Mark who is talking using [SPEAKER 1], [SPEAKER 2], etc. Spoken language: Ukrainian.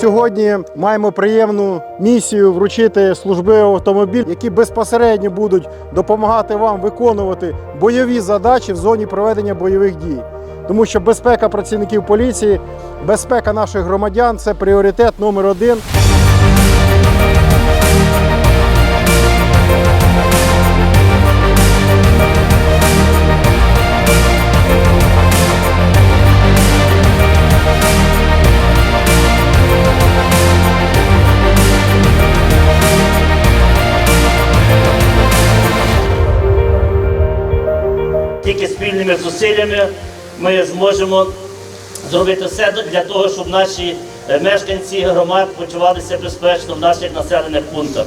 [SPEAKER 1] сьогодні маємо приємну місію вручити службовий автомобіль, які безпосередньо будуть допомагати вам виконувати бойові задачі в зоні проведення бойових дій. Тому що безпека працівників поліції, безпека наших громадян це пріоритет номер один.
[SPEAKER 2] Тільки спільними зусиллями ми зможемо зробити все для того, щоб наші е, мешканці громад почувалися безпечно в наших населених пунктах.